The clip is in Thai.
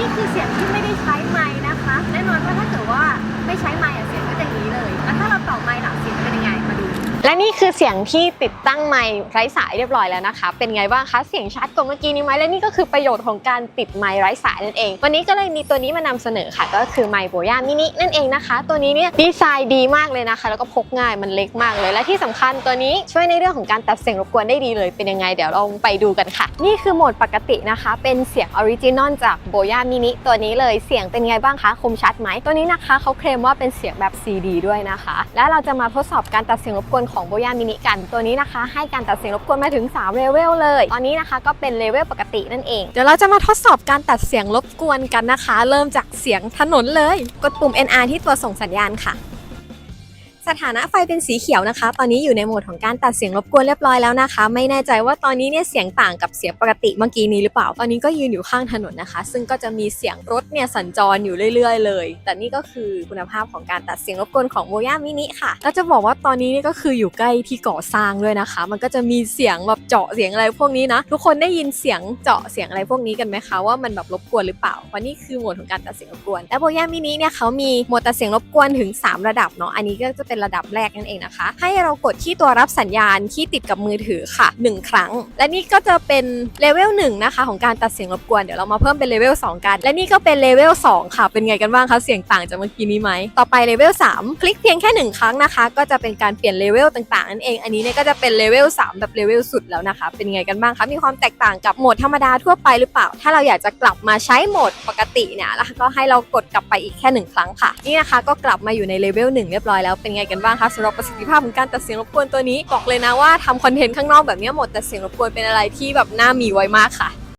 นี่คือเสียงที่ไม่ได้ใช้ไม้นะคะ แน่นอนว่าถ้าเกิดว่าไม่ใช้ไม้ และนี่คือเสียงที่ติดตั้งไมค์ไร้สายเรียบร้อยแล้วนะคะ เป็นไงบ้างคะ เสียงชัดกว่าเมื่อกี้นี้ไหมและนี่ก็คือประโยชน์ของการติดไมค์ไร้สายนั่นเอง วันนี้ก็เลยมีตัวนี้มานำเสนอค่ะ ก็คือไมค์โบย่ามินินั่นเองนะคะ ตัวนี้เนี่ยดีไซน์ดีมากเลยนะคะ แล้วก็พกง่ายมันเล็กมากเลย และที่สำคัญตัวนี้ช่วยในเรื่องของการตัดเสียงรบกวนได้ดีเลย เป็นยังไงเดี๋ยวเราไปดูกันค่ะ นี่คือโหมดปกตินะคะ เป็นเสียงออริจินอลจากโบย่ามินิตัวนี้เลยเสียงเป็นไงบ้างคะคมชัดไหมตัวนี้นะคะเขาเคลมว่าเป็นเสียงแบบ CD ด้วยนะคะ และเราจะมาทดสอบการตัดเสียงรบกวนของโบย่ามินิกัน ตัวนี้นะคะ ให้การตัดเสียงรบกวนมาถึง3เลเวลเลย ตอนนี้นะคะก็เป็นเลเวลปกตินั่นเอง เดี๋ยวเราจะมาทดสอบการตัดเสียงรบกวนกันนะคะ เริ่มจากเสียงถนนเลย กดปุ่ม NR ที่ตัวส่งสัญญาณค่ะ สถานะไฟเป็นสีเขียวนะคะ ตอนนี้อยู่ในโหมดของการตัดเสียงรบกวนเรียบร้อยแล้วนะคะ ไม่แน่ใจว่าตอนนี้เนี่ยเสียงต่างกับเสียงปกติเมื่อกี้นี้หรือเปล่า ตอนนี้ก็ยืนอยู่ข้างถนนนะคะ ซึ่งก็จะมีเสียงรถเนี่ยสัญจรอยู่เรื่อย ๆ เลย แต่นี่ก็คือคุณภาพของการตัดเสียงรบกวนของโบย่ามินิค่ะแล้วจะบอกว่าตอนนี้นี่ก็คืออยู่ใกล้ที่ก่อสร้างด้วยนะคะ มันก็จะมีเสียงแบบเจาะเสียงอะไรพวกนี้นะ ทุกคนได้ยินเสียงเจาะเสียงอะไรพวกนี้กันไหมคะว่ามันแบบรบกวนหรือเปล่าเพราะนี่คือโหมดของการตัดเสียงรบกวน และโบย่ามินิเนี่ยเขามีโหมดตัดเสียงรบกวนถึง 3 ระดับเนาะอันนี้ก็จะเป็นระดับแรกนั่นเองนะคะ ให้เรากดที่ตัวรับสัญญาณที่ติดกับมือถือค่ะ 1 ครั้ง และนี่ก็จะเป็นเลเวล1นะคะของการตัดเสียงรบกวนเดี๋ยวเรามาเพิ่มเป็นเลเวล2กัน และนี่ก็เป็นเลเวล2ค่ะ เป็นไงกันบ้างคะเสียงต่างจากเมื่อกี้นี้ไหมต่อไปเลเวล3คลิกเพียงแค่ 1 ครั้งนะคะ ก็จะเป็นการเปลี่ยนเลเวลต่างๆนั่นเองอันนี้เนี่ยก็จะเป็นเลเวล3แบบเลเวลสุดแล้วนะคะ เป็นไงกันบ้างคะมีความแตกต่างกับโหมดธรรมดาทั่วไปหรือเปล่า ถ้าเราอยากจะกลับมาใช้โหมดปกติเนี่ยแล้วก็ให้เรากดกลับไปอีกแค่หนึ่งครั้งค่ะ นี่นะคะก็กลับมาอยู่ในเลเวล1เรียบร้อยแล้วเป็นไงกันบ้างคะสำหรับประสิทธิภาพของการตัดเสียงรบกวนตัวนี้บอกเลยนะว่าทำคอนเทนต์ข้างนอกแบบนี้หมดตัดเสียงรบกวนเป็นอะไรที่แบบน่ามีไว้มากค่ะ